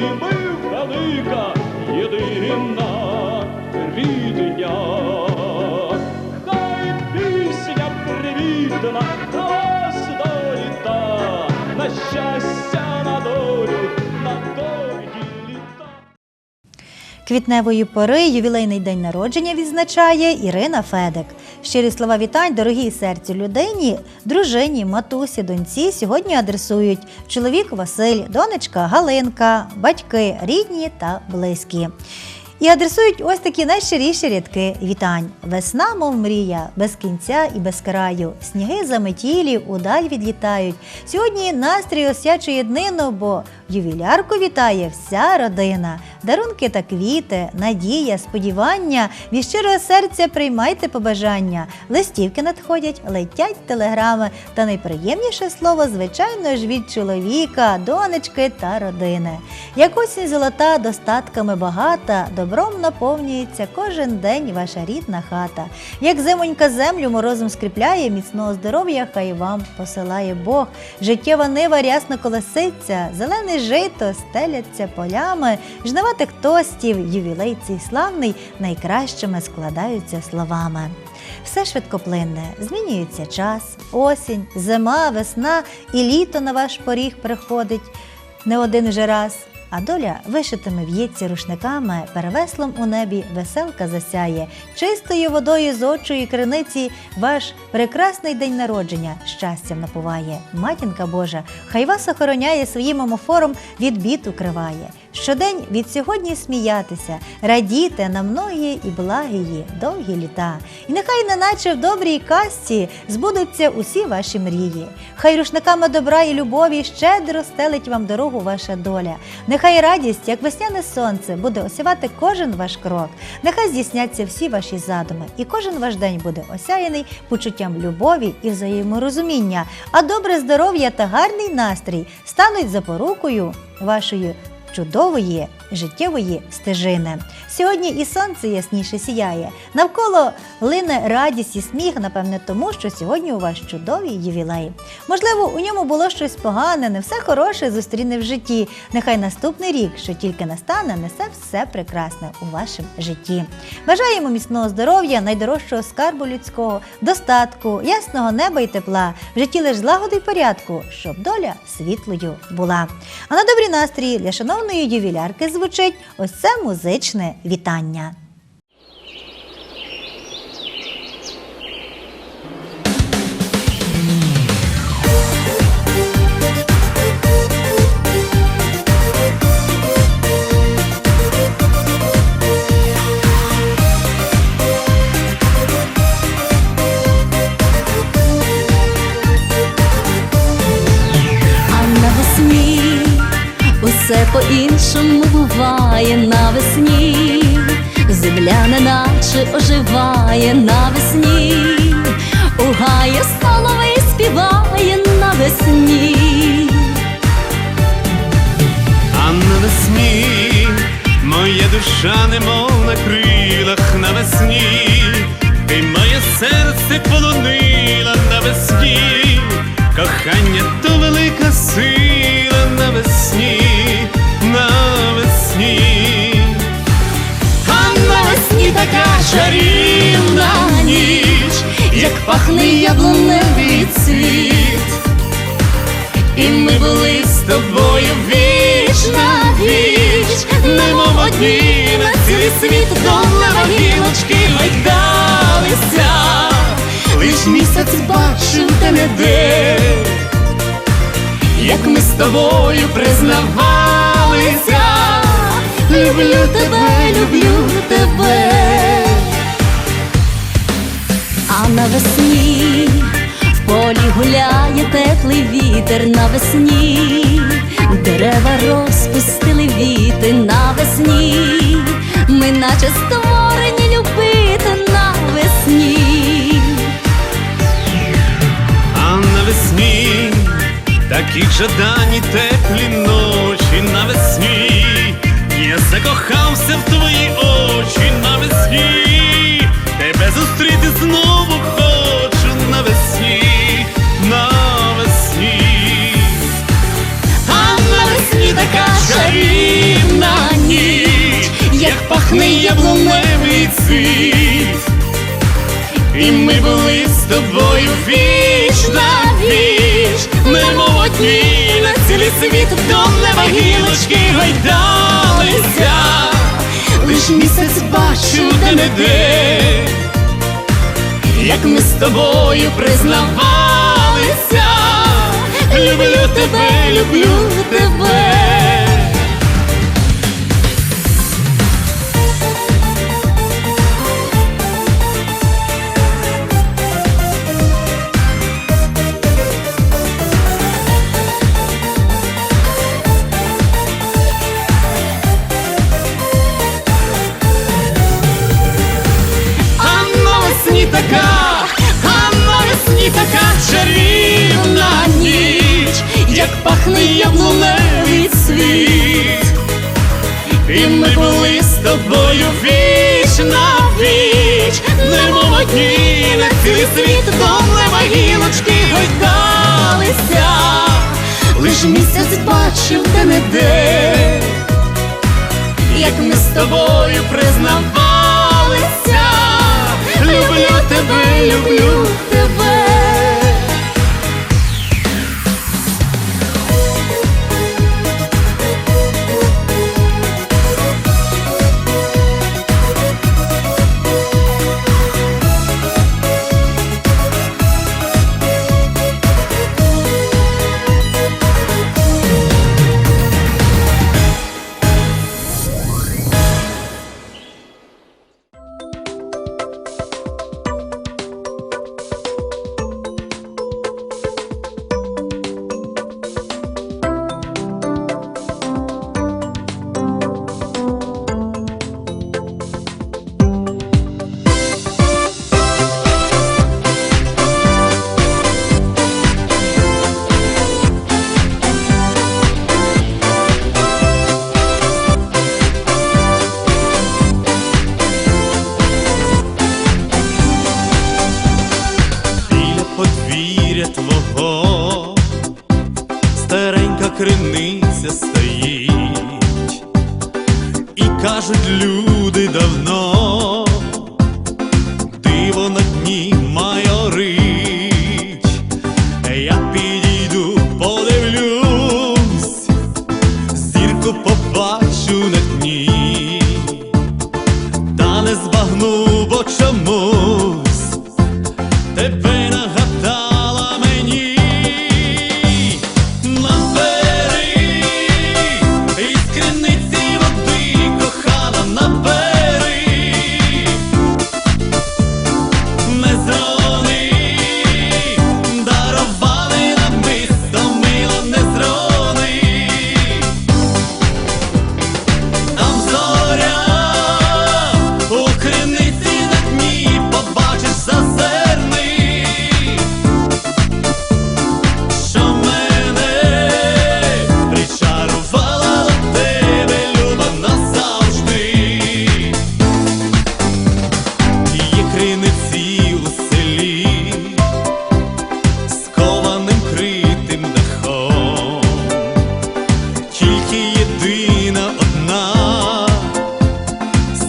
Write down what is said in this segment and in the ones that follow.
ми Квітневої пори ювілейний день народження відзначає Ірина Федек. Щирі слова вітань дорогій серцю людині, дружині, матусі, доньці сьогодні адресують чоловік Василь, донечка Галинка, батьки рідні та близькі. І адресують ось такі найщиріші рядки вітань. Весна, мов мрія, без кінця і без краю. Сніги заметілі, удаль відлітають. Сьогодні настрій освячує днину, бо ювілярку вітає вся родина. Дарунки та квіти, надія, сподівання. Від щирого серця приймайте побажання. Листівки надходять, летять телеграми. Та найприємніше слово, звичайно ж, від чоловіка, донечки та родини. Як осінь золота, достатками багата, добром наповнюється кожен день ваша рідна хата. Як зимонька землю морозом скріпляє, міцного здоров'я хай вам посилає Бог. Життєва нива рясно колоситься, зелене жито стеляться полями, жниватих тостів, ювілей цей славний найкращими складаються словами. Все швидкоплинне, змінюється час, осінь, зима, весна і літо на ваш поріг приходить не один вже раз. А доля вишитими в'ється рушниками, перевеслом у небі веселка засяє, чистою водою з очої криниці ваш прекрасний день народження щастям напуває. Матінка Божа, хай вас охороняє своїм омофором від бід укриває. Щодень від сьогодні сміятися, радіти на многі і благії довгі літа. І нехай неначе в добрій казці збудуться усі ваші мрії. Хай рушниками добра і любові щедро стелить вам дорогу ваша доля. Нехай радість, як весняне сонце, буде осівати кожен ваш крок. Нехай здійсняться всі ваші задуми, і кожен ваш день буде осяяний почуттям любові і взаєморозуміння. А добре здоров'я та гарний настрій стануть запорукою вашої чудової життєвої стежини. Сьогодні і сонце ясніше сіяє. Навколо лине радість і сміх, напевне, тому що сьогодні у вас чудовий ювілей. Можливо, у ньому було щось погане, не все хороше зустріне в житті. Нехай наступний рік, що тільки настане, несе все прекрасне у вашому житті. Бажаємо міцного здоров'я, найдорожчого скарбу людського, достатку, ясного неба й тепла, в житті лиш злагоди й порядку, щоб доля світлою була. А на добрий настрій для шановної ювілярки звучить ось це музичне вітання. Усе по-іншому буває навесні, земля неначе оживає навесні, у гаї соловей співає навесні. А навесні моя душа немов на крилах навесні, ти моє серце полонила навесні, кохання то пахне яблуневий цвіт. І ми були з тобою віч на віч, немов одні на цілий світ долева гілочки гойдалися, лиш місяць бачив те не де, як ми з тобою признавалися, люблю тебе, люблю тебе. А навесні в полі гуляє теплий вітер навесні, дерева розпустили віти навесні, ми наче створені любити навесні. А навесні такі жадані теплі світ, і ми були з тобою віч на віч, немов одні на цілий світ вдом неба гілочки гайдалися, лиш місяць бачу, де не де, як ми з тобою признавалися, люблю тебе, люблю тебе. Ми з тобою віч на віч, немов одні на цілий світ до неба гілочки гойдалися, лиш місяць бачив де не де, як ми з тобою признавалися, soon as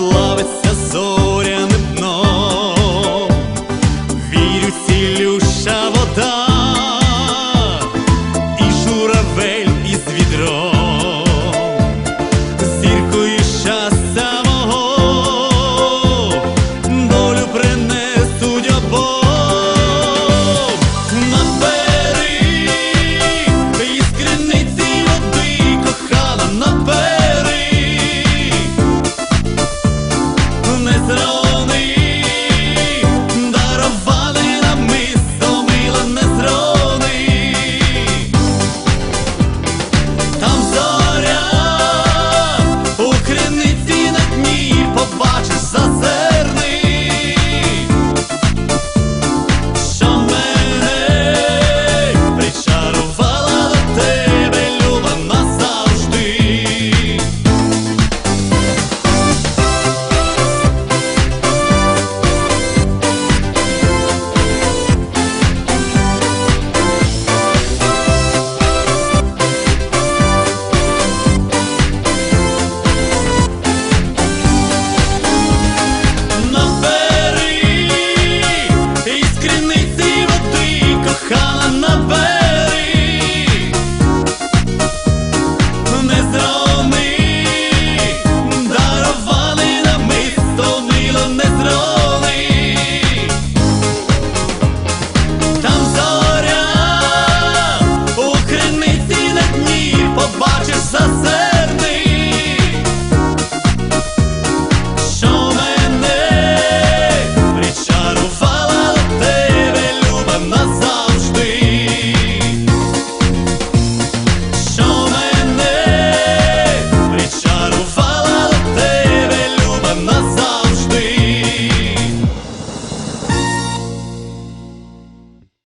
love is a soul.